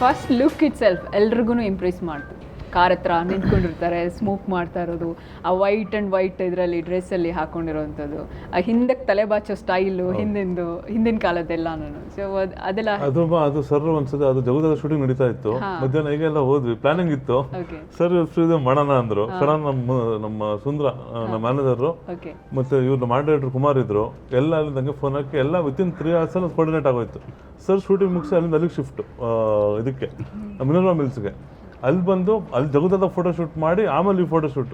First look itself ಎಲ್ರಿಗೂ impress ಮಾಡ್ತು. Car ಹತ್ರ ನಿಂತ್ಕೊಂಡಿರ್ತಾರೆ ಸ್ಮೋಕ್ ಮಾಡ್ತಾ ಇರೋದು ಆ ವೈಟ್ ಅಂಡ್ ವೈಟ್ ಇದರಲ್ಲಿ ಡ್ರೆಸ್ಸಲ್ಲಿ ಹಾಕೊಂಡಿರೋವಂಥದ್ದು ಆ ಹಿಂದಕ್ಕೆ ತಲೆ ಬಾಚೋ ಸ್ಟೈಲು ಹಿಂದಿಂದು ಹಿಂದಿನ ಕಾಲದ್ದೆಲ್ಲ ನಾನು. ಸೊ ಅದೆಲ್ಲ ಅದು ಅದು ಸರ್ ಅನ್ಸುತ್ತೆ ಅದು ಜಗದಾಗ ಶೂಟಿಂಗ್ ನಡೀತಾ ಇತ್ತು. ಮಧ್ಯಾಹ್ನ ಈಗೆಲ್ಲ ಹೋದ್ವಿ ಪ್ಲಾನಿಂಗ್ ಇತ್ತು. ಸರ್ ಇದು ಮಾಡೋಣ ಅಂದ್ರು. ಸಡನ್ ನಮ್ಮ ನಮ್ಮ ಸುಂದ್ರ ನಮ್ಮ ಮ್ಯಾನೇಜರ್ ಮತ್ತೆ ಇವ್ರ ಮಾಡರೇಟರ್ ಕುಮಾರ್ ಇದ್ರು. ಎಲ್ಲ ಅಲ್ಲಿಂದಂಗೆ ಫೋನ್ ಹಾಕಿ ಎಲ್ಲ ವಿತಿನ್ ತ್ರೀ ಅವರ್ಸ್ ಅಲ್ಲಿ ಕೋರ್ಡಿನೇಟ್ ಆಗೋಯ್ತು. ಸರ್ ಶೂಟಿಂಗ್ ಮುಗಿಸಿ ಅಲ್ಲಿಂದ ಅಲ್ಲಿಗೆ ಶಿಫ್ಟ್ ಇದಕ್ಕೆ ಮಿನರ್ವಾ ಮಿಲ್ಸ್ಗೆ ಅಲ್ಲಿ ಬಂದು ಅಲ್ಲಿ ಜಗದಾದ ಫೋಟೋಶೂಟ್ ಮಾಡಿ ಆಮೇಲೆ ಈ ಫೋಟೋಶೂಟ್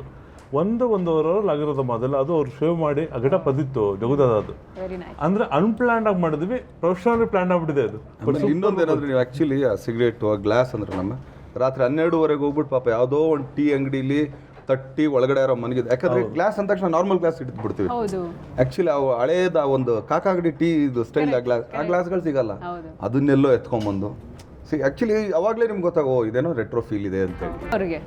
ಒಂದು ಒಂದು ಒಂದೂವರೆ ಅವರ್ ಮೊದಲು ಅದೆಲ್ಲ ಅದು ಅವ್ರು ಶೇವ್ ಮಾಡಿ ಆ ಗಿಡ ಪದಿತ್ತು ಜಗದಾದ ಅದು. ವೆರಿ ನೈಸ್ ಅಂದ್ರೆ ಅನ್ಪ್ಲಾನ್ಡ್ ಆಗಿ ಮಾಡಿದ್ವಿ ಪ್ರೊಫೆಷನಲ್ ಪ್ಲಾನ್ ಆಗ್ಬಿಟ್ಟಿದೆ ಅದು. ಇನ್ನೊಂದು ಏನಂದ್ರೆ ನೀವು ಆಕ್ಚುಲಿ ಆ ಸಿಗರೇಟು ಆ ಗ್ಲಾಸ್ ಅಂದ್ರೆ ನಮ್ಮ ರಾತ್ರಿ ಹನ್ನೆರಡುವರೆಗೆ ಹೋಗ್ಬಿಟ್ಟು ಪಾಪ ಯಾವುದೋ ಒಂದು ಟೀ ಅಂಗಡಿಲಿ ತಟ್ಟಿ ಒಳಗಡೆ ಇರೋ ಮನಗಿದೆ ಯಾಕಂದ್ರೆ ಗ್ಲಾಸ್ ಅಂದ ತಕ್ಷಣ ನಾರ್ಮಲ್ ಗ್ಲಾಸ್ ಇಟ್ಟು ಬಿಡ್ತೀವಿ. ಆಕ್ಚುಲಿ ಆ್ಯಕ್ಚುಲಿ ಅವು ಹಳೇದ ಒಂದು ಕಾಕಾಗಡಿ ಟೀ ಇದು ಸ್ಟೈಲ್ ಆ ಗ್ಲಾಸ್ ಆ ಗ್ಲಾಸ್ಗಳು ಸಿಗಲ್ಲ. ಹೌದು. ಅದನ್ನೆಲ್ಲೋ ಎತ್ಕೊಂಬಂದು. ಸಿ ಆ್ಯಕ್ಚುಲಿ ಅವಾಗಲೇ ನಿಮ್ಗೆ ಗೊತ್ತಾಗೋ ಇದೇನೋ ರೆಟ್ರೋ ಫೀಲ್ ಇದೆ ಅಂತೇಳಿ ಅವ್ರಿಗೆ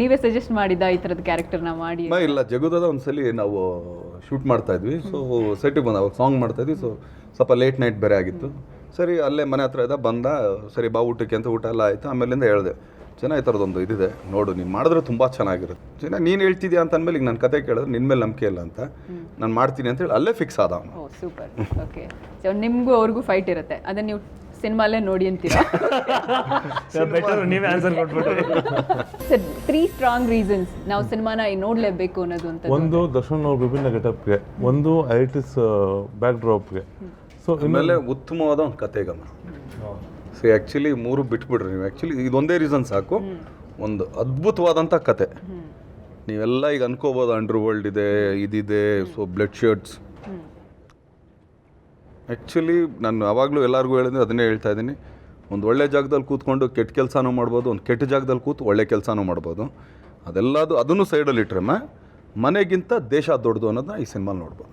ನೀವೇ ಸಜೆಸ್ಟ್ ಮಾಡಿದ ಈ ಥರದ ಕ್ಯಾರೆಕ್ಟರ್ನ ಮಾಡಿ ಮ ಇಲ್ಲ ಜಗುದದ ಒಂದ್ಸಲಿ ನಾವು ಶೂಟ್ ಮಾಡ್ತಾ ಇದ್ವಿ. ಸೊ ಸೆಟ್ಟಿಗೆ ಬಂದ ಅವಾಗ ಸಾಂಗ್ ಮಾಡ್ತಾ ಇದ್ವಿ. ಸೊ ಸ್ವಲ್ಪ ಲೇಟ್ ನೈಟ್ ಬೇರೆ ಆಗಿತ್ತು. ಸರಿ ಅಲ್ಲೇ ಮನೆ ಹತ್ರ ಇದ್ದ ಬಂದ ಸರಿ ಬಾ ಊಟಕ್ಕೆ ಅಂತ ಊಟ ಎಲ್ಲ ಆಯಿತು. ಆಮೇಲಿಂದ ಹೇಳಿದೆ ಈ ಥರದೊಂದು ಇದಿದೆ ನೋಡು ನೀನು ಮಾಡಿದ್ರೆ ತುಂಬ ಚೆನ್ನಾಗಿರುತ್ತೆ. ಜನ ನೀನು ಹೇಳ್ತಿದ್ಯಾ? ಅಂತ ಅಂದಮೇಲೆ ಈಗ ನನ್ನ ಕತೆ ಕೇಳಿದ್ರೆ ನಿನ್ನ ಮೇಲೆ ನಂಬಿಕೆ ಇಲ್ಲ ಅಂತ. ನಾನು ಮಾಡ್ತೀನಿ ಅಂತ ಹೇಳಿ ಅಲ್ಲೇ ಫಿಕ್ಸ್ ಆದ ಅವನು. ಸೂಪರ್ ಓಕೆ ಸೊ ನಿಮಗೂ ಅವ್ರಿಗೂ ಫೈಟ್ ಇರುತ್ತೆ. ಅದನ್ನ ನೀವು ಸಿನಿಮಾಲೇ ನೋಡಿ ಅಂತೀರಾ? ಬೆಟರ್ ನೀವೇ ಆನ್ಸರ್ ಕೊಟ್ಬಿಟ್ರಿ ಸರ್ ತ್ರೀ ಸ್ಟ್ರಾಂಗ್ ರೀಸನ್ಸ್ ನಾವು ಸಿನಿಮಾನ ನೋಡಲೇಬೇಕು ಅನ್ನೋದು ಅಂತ ಒಂದು ದರ್ಶನ್ ಅವ್ರ ವಿಭಿನ್ನ ಗೆಟಪ್ಗೆ ಒಂದು ಐಟಿಸ್ ಬ್ಯಾಕ್ ಡ್ರಾಪ್ಗೆ ಸೊ ಆಮೇಲೆ ಉತ್ತಮವಾದ ಒಂದು ಕತೆ ಗಮನ. ಸೊ ಆ್ಯಕ್ಚುಲಿ ಮೂರು ಬಿಟ್ಬಿಡ್ರಿ ನೀವು. ಆ್ಯಕ್ಚುಲಿ ಇದೊಂದೇ ರೀಸನ್ ಸಾಕು. ಒಂದು ಅದ್ಭುತವಾದಂಥ ಕತೆ ನೀವೆಲ್ಲ ಈಗ ಅನ್ಕೋಬೋದು ಅಂಡರ್ ವರ್ಲ್ಡ್ ಇದೆ ಇದಿದೆ ಸೊ ಬ್ಲಡ್ ಶರ್ಟ್ಸ್ ಆ್ಯಕ್ಚುಲಿ ನಾನು ಯಾವಾಗಲೂ ಎಲ್ಲರಿಗೂ ಹೇಳಿದ್ರೆ ಅದನ್ನೇ ಹೇಳ್ತಾ ಇದ್ದೀನಿ. ಒಂದು ಒಳ್ಳೆ ಜಾಗದಲ್ಲಿ ಕೂತ್ಕೊಂಡು ಕೆಟ್ಟ ಕೆಲಸನೂ ಮಾಡ್ಬೋದು, ಒಂದು ಕೆಟ್ಟ ಜಾಗದಲ್ಲಿ ಕೂತು ಒಳ್ಳೆ ಕೆಲಸನೂ ಮಾಡ್ಬೋದು. ಅದೆಲ್ಲದು, ಅದನ್ನು ಸೈಡಲ್ಲಿ ಇಟ್ರಮ್ಮ ಮನೆಗಿಂತ ದೇಶ ದೊಡ್ಡದು ಅನ್ನೋದನ್ನ ಈ ಸಿನಿಮಾಲಿ ನೋಡ್ಬೋದು.